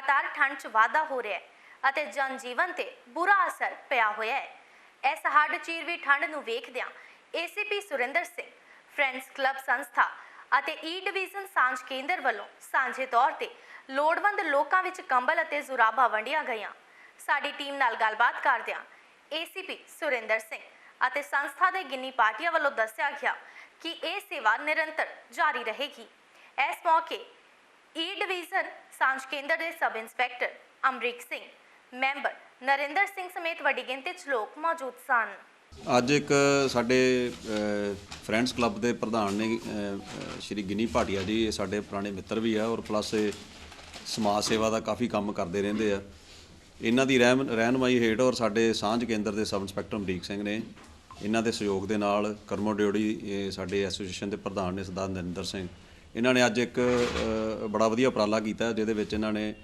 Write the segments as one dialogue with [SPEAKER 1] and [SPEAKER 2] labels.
[SPEAKER 1] ਲਗਾਤਾਰ ਠੰਡ 'ਚ ਵਾਧਾ ਹੋ ਰਿਹਾ ਹੈ ਅਤੇ ਜਨ ਤੇ ਬੁਰਾ ਅਸਰ ਪਿਆ ਹੋਇਆ ਹੈ। ਇਸ ਹੱਡ ਚੀਰਵੀ ਠੰਡ ਨੂੰ ਵੇਖਦਿਆਂ ACP Surinder Singh, friends club ਸੰਸਥਾ ਅਤੇ ਈ ਡਿਵੀਜ਼ਨ ਸਾਂਝ ਕੇਂਦਰ ਵੱਲੋਂ ਸਾਂਝੇ ਤੌਰ ਤੇ ਲੋੜਵੰਦ ਲੋਕਾਂ ਵਿੱਚ ਕੰਬਲ ਅਤੇ ਜ਼ੁਰਾਬਾਂ ਵੰਡੀਆਂ ਗਈਆਂ। ਸਾਡੀ ਟੀਮ ਨਾਲ ਗੱਲਬਾਤ ਕਰਦਿਆਂ ਏਸੀਪੀ ਸੁਰਿੰਦਰ ਸਿੰਘ ਅਤੇ ਸੰਸਥਾ ਦੇ ਗਿੰਨੀ ਪਾਰਟੀਆਂ ਵੱਲੋਂ ਦੱਸਿਆ ਗਿਆ ਕਿ ਇਹ ਸੇਵਾ ਨਿਰੰਤਰ ਜਾਰੀ ਰਹੇਗੀ। ਇਸ ਮੌਕੇ E ਈ ਡਿਵੀਜ਼ਨ ਸਾਂਝ ਕੇਂਦਰ ਦੇ sub inspector Amrik Singh, member Narinder Singh ਸਮੇਤ ਵੱਡੀ ਗਿਣਤੀ 'ਚ ਲੋਕ ਮੌਜੂਦ ਸਨ।
[SPEAKER 2] ਅੱਜ ਇੱਕ, ਸਾਡੇ ਫਰੈਂਡਸ ਕਲੱਬ ਦੇ ਪ੍ਰਧਾਨ ਨੇ ਸ਼੍ਰੀ ਗਿਨੀ ਭਾਟੀਆ ਜੀ, ਇਹ ਸਾਡੇ ਪੁਰਾਣੇ ਮਿੱਤਰ ਵੀ ਆ ਔਰ ਪਲੱਸ ਇਹ ਸਮਾਜ ਸੇਵਾ ਦਾ ਕਾਫੀ ਕੰਮ ਕਰਦੇ ਰਹਿੰਦੇ ਆ। ਇਹਨਾਂ ਦੀ ਰਹਿਮ, ਰਹਿਨਮਾਈ ਹੇਠ ਔਰ ਸਾਡੇ ਸਾਂਝ ਕੇਂਦਰ ਦੇ ਸਬ ਇੰਸਪੈਕਟਰ ਅਮਰੀਕ ਸਿੰਘ ਨੇ ਇਹਨਾਂ ਦੇ ਸਹਿਯੋਗ ਦੇ ਨਾਲ ਕਰਮੋ ਡਿਓੜੀ ਇਹ ਸਾਡੇ ਐਸੋਸੀਏਸ਼ਨ ਦੇ ਪ੍ਰਧਾਨ ਨੇ ਸਰਦਾਰ ਨਰਿੰਦਰ ਸਿੰਘ ਇਹਨਾਂ ਨੇ ਅੱਜ ਇੱਕ ਬੜਾ ਵਧੀਆ ਉਪਰਾਲਾ ਕੀਤਾ ਜਿਹਦੇ ਵਿੱਚ ਇਹਨਾਂ ਨੇ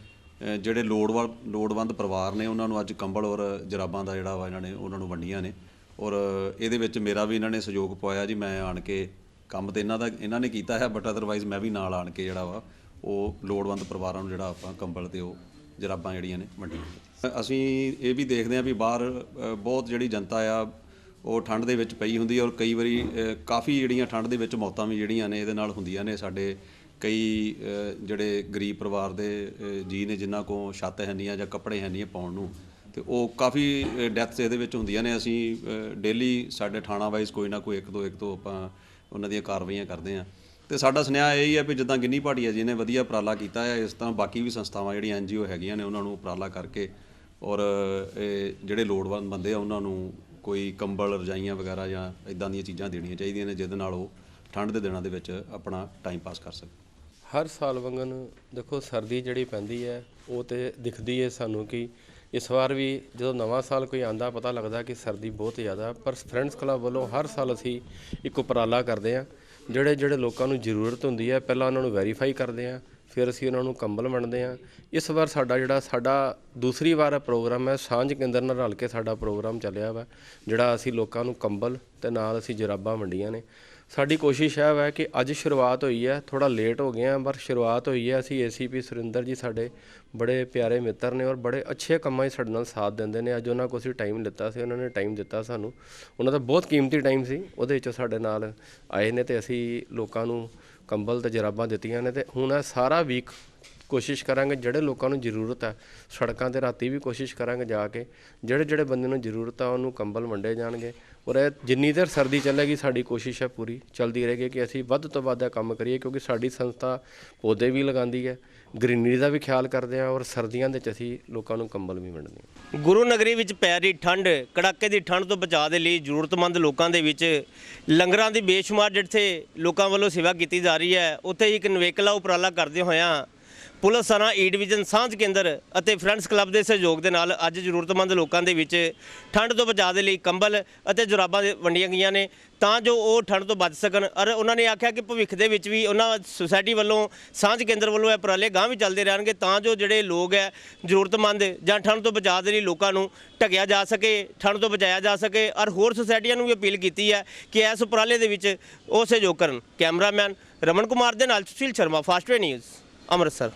[SPEAKER 2] ਜਿਹੜੇ ਲੋੜਵੰਦ ਲੋੜਵੰਦ ਪਰਿਵਾਰ ਨੇ, ਉਹਨਾਂ ਨੂੰ ਅੱਜ ਕੰਬਲ ਔਰ ਜਰਾਬਾਂ ਦਾ ਜਿਹੜਾ ਵਾ ਇਹਨਾਂ ਨੇ, ਉਹਨਾਂ ਨੂੰ ਵੰਡੀਆਂ ਨੇ। ਔਰ ਇਹਦੇ ਵਿੱਚ ਮੇਰਾ ਵੀ ਇਹਨਾਂ ਨੇ ਸਹਿਯੋਗ ਪਾਇਆ ਜੀ, ਮੈਂ ਆਣ ਕੇ ਕੰਮ ਤੇ ਇਹਨਾਂ ਦਾ, ਇਹਨਾਂ ਨੇ ਕੀਤਾ ਹੈ ਬਟ ਅਦਰਵਾਈਜ਼ ਮੈਂ ਵੀ ਨਾਲ ਆਣ ਕੇ ਜਿਹੜਾ ਵਾ, ਉਹ ਲੋੜਵੰਦ ਪਰਿਵਾਰਾਂ ਨੂੰ ਜਿਹੜਾ ਆਪਾਂ ਕੰਬਲ ਤੇ ਉਹ ਜਰਾਬਾਂ ਜਿਹੜੀਆਂ ਨੇ ਵੰਡੀਆਂ ਅਸੀਂ ਇਹ ਵੀ ਦੇਖਦੇ ਹਾਂ ਵੀ ਬਾਹਰ ਬਹੁਤ ਜਿਹੜੀ ਜਨਤਾ ਆ ਉਹ ਠੰਡ ਦੇ ਵਿੱਚ ਪਈ ਹੁੰਦੀ ਹੈ ਔਰ ਕਈ ਵਾਰੀ ਕਾਫੀ ਜਿਹੜੀਆਂ ਠੰਡ ਦੇ ਵਿੱਚ ਮੌਤਾਂ ਵੀ ਜਿਹੜੀਆਂ ਨੇ ਇਹਦੇ ਨਾਲ ਹੁੰਦੀਆਂ ਨੇ ਸਾਡੇ ਕਈ ਜਿਹੜੇ ਗਰੀਬ ਪਰਿਵਾਰ ਦੇ ਅ, ਜੀ ਨੇ ਜਿਨ੍ਹਾਂ ਕੋਲ ਛੱਤ ਹੈ ਨਹੀਂ ਆ ਜਾਂ ਕੱਪੜੇ ਹੈ ਨਹੀਂ ਆ ਪਾਉਣ ਨੂੰ ਤੇ ਉਹ ਕਾਫੀ ਡੈਥਸ ਇਹਦੇ ਵਿੱਚ ਹੁੰਦੀਆਂ ਨੇ। ਅਸੀਂ ਡੇਲੀ ਸਾਡੇ ਥਾਣਾ ਵਾਈਜ਼ ਕੋਈ ਨਾ ਕੋਈ ਇੱਕ ਦੋ ਇੱਕ ਦੋ ਆਪਾਂ ਉਹਨਾਂ ਦੀਆਂ ਕਾਰਵਾਈਆਂ ਕਰਦੇ ਆ ਤੇ ਸਾਡਾ ਸੁਨੇਹਾ ਇਹ ਹੀ ਹੈ ਵੀ ਜਿੱਦਾਂ ਗਿੰਨੀ ਭਾਟੀਆ ਜੀ ਨੇ ਵਧੀਆ ਉਪਰਾਲਾ ਕੀਤਾ ਹੈ ਇਸ ਤਰ੍ਹਾਂ ਬਾਕੀ ਵੀ ਸੰਸਥਾਵਾਂ ਜਿਹੜੀਆਂ ਐਨਜੀਓ ਹੈਗੀਆਂ ਨੇ ਉਹਨਾਂ ਨੂੰ ਉਪਰਾਲਾ ਕਰਕੇ ਔਰ ਇਹ ਜਿਹੜੇ ਲੋੜਵੰਦ ਬੰਦੇ ਆ ਉਹਨਾਂ ਨੂੰ ਕੋਈ ਕੰਬਲ, ਰਜਾਈਆਂ ਵਗੈਰਾ ਜਾਂ ਇਦਾਂ ਦੀਆਂ ਚੀਜ਼ਾਂ ਦੇਣੀਆਂ ਚਾਹੀਦੀਆਂ ਨੇ, ਜਿਹਦੇ ਨਾਲ ਉਹ ਠੰਡ ਦੇ ਦਿਨਾਂ ਦੇ ਵਿੱਚ ਆਪਣਾ ਟਾਈਮ ਪਾਸ ਕਰ ਸਕਣ
[SPEAKER 3] ਹਰ ਸਾਲ ਵਾਂਗਣ ਦੇਖੋ, ਸਰਦੀ ਜਿਹੜੀ ਪੈਂਦੀ ਹੈ, ਉਹ ਤੇ ਦਿਖਦੀ ਹੈ ਸਾਨੂੰ ਕਿ ਇਸ ਵਾਰ ਵੀ ਜਦੋਂ ਨਵਾਂ ਸਾਲ ਕੋਈ ਆਂਦਾ ਪਤਾ ਲੱਗਦਾ ਕਿ ਸਰਦੀ ਬਹੁਤ ਜ਼ਿਆਦਾ, ਪਰ ਫਰੈਂਡਸ ਕਲੱਬ ਵੱਲੋਂ ਹਰ ਸਾਲ ਅਸੀਂ ਇੱਕ ਉਪਰਾਲਾ ਕਰਦੇ ਹਾਂ ਜਿਹੜੇ ਜਿਹੜੇ ਲੋਕਾਂ ਨੂੰ ਜ਼ਰੂਰਤ ਹੁੰਦੀ ਹੈ, ਪਹਿਲਾਂ ਉਹਨਾਂ ਨੂੰ ਵੈਰੀਫਾਈ ਕਰਦੇ ਹਾਂ ਫਿਰ ਅਸੀਂ ਉਹਨਾਂ ਨੂੰ ਕੰਬਲ ਵੰਡਦੇ ਹਾਂ। ਇਸ ਵਾਰ ਸਾਡਾ ਜਿਹੜਾ ਸਾਡਾ ਦੂਸਰੀ ਵਾਰ ਪ੍ਰੋਗਰਾਮ ਹੈ, ਸਾਂਝ ਕੇਂਦਰ ਨਾਲ ਰਲ ਕੇ ਸਾਡਾ ਪ੍ਰੋਗਰਾਮ ਚੱਲਿਆ ਵਾ, ਜਿਹੜਾ ਅਸੀਂ ਲੋਕਾਂ ਨੂੰ ਕੰਬਲ ਤੇ ਨਾਲ ਅਸੀਂ ਜਰਾਬਾਂ ਵੰਡੀਆਂ ਨੇ। ਸਾਡੀ ਕੋਸ਼ਿਸ਼ ਹੈ ਵਾ ਕਿ ਅੱਜ ਸ਼ੁਰੂਆਤ ਹੋਈ ਹੈ ਥੋੜਾ ਲੇਟ ਹੋ ਗਏ ਆ ਪਰ ਸ਼ੁਰੂਆਤ ਹੋਈ ਹੈ। ਅਸੀਂ ਏਸੀਪੀ ਸੁਰਿੰਦਰ ਜੀ ਸਾਡੇ ਬੜੇ ਪਿਆਰੇ ਮਿੱਤਰ ਨੇ ਔਰ ਬੜੇ ਅੱਛੇ ਕੰਮਾਂ 'ਚ ਸਾਡੇ ਨਾਲ ਸਾਥ ਦਿੰਦੇ ਨੇ। ਅੱਜ ਉਹਨਾਂ ਕੋਲ ਅਸੀਂ ਟਾਈਮ ਲਿੱਤਾ ਸੀ, ਉਹਨਾਂ ਨੇ ਟਾਈਮ ਦਿੱਤਾ ਸਾਨੂੰ। ਉਹਨਾਂ ਦਾ ਬਹੁਤ ਕੀਮਤੀ ਟਾਈਮ ਸੀ, ਉਹਦੇ ਵਿੱਚ ਉਹ ਸਾਡੇ ਨਾਲ ਆਏ ਨੇ ਤੇ ਅਸੀਂ ਲੋਕਾਂ ਨੂੰ ਕੰਬਲ ਤੇ ਜਰਾਬਾਂ ਦਿੱਤੀਆਂ ਨੇ ਤੇ ਹੁਣ ਇਹ ਸਾਰਾ ਵੀਕ ਕੋਸ਼ਿਸ਼ ਕਰਾਂਗੇ, ਜਿਹੜੇ ਲੋਕਾਂ ਨੂੰ ਜ਼ਰੂਰਤ ਹੈ ਸੜਕਾਂ ਤੇ ਰਾਤੀ ਵੀ ਕੋਸ਼ਿਸ਼ ਕਰਾਂਗੇ ਜਾ ਕੇ, ਜਿਹੜੇ ਜਿਹੜੇ ਬੰਦੇ ਨੂੰ ਜ਼ਰੂਰਤ ਆ, ਉਹਨੂੰ ਕੰਬਲ ਵੰਡੇ ਜਾਣਗੇ। ਔਰ ਇਹ ਜਿੰਨੀ ਦੇਰ ਸਰਦੀ ਚੱਲੇਗੀ, ਸਾਡੀ ਕੋਸ਼ਿਸ਼ ਹੈ ਪੂਰੀ ਚੱਲਦੀ ਰਹੇਗੀ ਕਿ ਅਸੀਂ ਵੱਧ ਤੋਂ ਵੱਧ ਇਹ ਕੰਮ ਕਰੀਏ, ਕਿਉਂਕਿ ਸਾਡੀ ਸੰਸਥਾ ਪੌਦੇ ਵੀ ਲਗਾਉਂਦੀ ਹੈ, ਗ੍ਰੀਨਰੀ ਦਾ ਵੀ ਖਿਆਲ ਕਰਦੇ ਹਾਂ ਔਰ ਸਰਦੀਆਂ ਦੇ ਵਿੱਚ ਅਸੀਂ ਲੋਕਾਂ ਨੂੰ ਕੰਬਲ ਵੀ ਵੰਡਦੇ ਹਾਂ।
[SPEAKER 4] ਗੁਰੂ ਨਗਰੀ ਵਿੱਚ ਪੈ ਰਹੀ ਠੰਡ, ਕੜਾਕੇ ਦੀ ਠੰਡ ਤੋਂ ਬਚਾਅ ਦੇ ਲਈ ਜ਼ਰੂਰਤਮੰਦ ਲੋਕਾਂ ਦੇ ਵਿੱਚ ਲੰਗਰਾਂ ਦੀ ਬੇਸ਼ੁਮਾਰ ਜਿੱਥੇ ਲੋਕਾਂ ਵੱਲੋਂ ਸੇਵਾ ਕੀਤੀ ਜਾ ਰਹੀ ਹੈ, ਉੱਥੇ ਇੱਕ ਨਵੇਕਲਾ ਉਪਰਾਲਾ ਕਰਦੇ ਹੋਇਆਂ ਪੁਲਿਸ ਥਾਣਾ ਈ ਡਿਵੀਜ਼ਨ ਸਾਂਝ ਕੇਂਦਰ ਅਤੇ ਫਰੈਂਡਸ ਕਲੱਬ ਦੇ ਸਹਿਯੋਗ ਦੇ ਨਾਲ ਅੱਜ ਜ਼ਰੂਰਤਮੰਦ ਲੋਕਾਂ ਦੇ ਵਿੱਚ ਠੰਡ ਤੋਂ ਬਚਾਅ ਦੇ ਲਈ ਕੰਬਲ ਅਤੇ ਜੁਰਾਬਾਂ ਵੰਡੀਆਂ ਗਈਆਂ ਨੇ। ਤਾਂ ਜੋ ਉਹ ਠੰਡ ਤੋਂ ਬਚ ਸਕਣ। ਔਰ ਉਹਨਾਂ ਨੇ ਆਖਿਆ ਕਿ ਭਵਿੱਖ ਦੇ ਵਿੱਚ ਵੀ ਉਹਨਾਂ ਸੁਸਾਇਟੀ ਵੱਲੋਂ, ਸਾਂਝ ਕੇਂਦਰ ਵੱਲੋਂ ਇਹ ਉਪਰਾਲੇ ਗਾਂਹ ਵੀ ਚੱਲਦੇ ਰਹਿਣਗੇ ਤਾਂ ਜੋ ਜਿਹੜੇ ਲੋਕ ਹੈ, ਜ਼ਰੂਰਤਮੰਦ ਜਾਂ ਠੰਡ ਤੋਂ ਬਚਾਅ ਦੇ ਲਈ ਲੋਕਾਂ ਨੂੰ ਢਕਿਆ ਜਾ ਸਕੇ, ਠੰਡ ਤੋਂ ਬਚਾਇਆ ਜਾ ਸਕੇ। ਔਰ ਹੋਰ ਸੁਸਾਇਟੀਆਂ ਨੂੰ ਵੀ ਅਪੀਲ ਕੀਤੀ ਹੈ ਕਿ ਇਸ ਉਪਰਾਲੇ ਦੇ ਵਿੱਚ ਉਹ ਸਹਿਯੋਗ ਕਰਨ। ਕੈਮਰਾਮੈਨ ਰਮਨ ਕੁਮਾਰ ਦੇ ਨਾਲ ਸੁਸ਼ੀਲ ਸ਼ਰਮਾ ਫਾਸਟਵੇ ਨਿਊਜ਼। ਅੰਮ੍ਰਿਤਸਰ।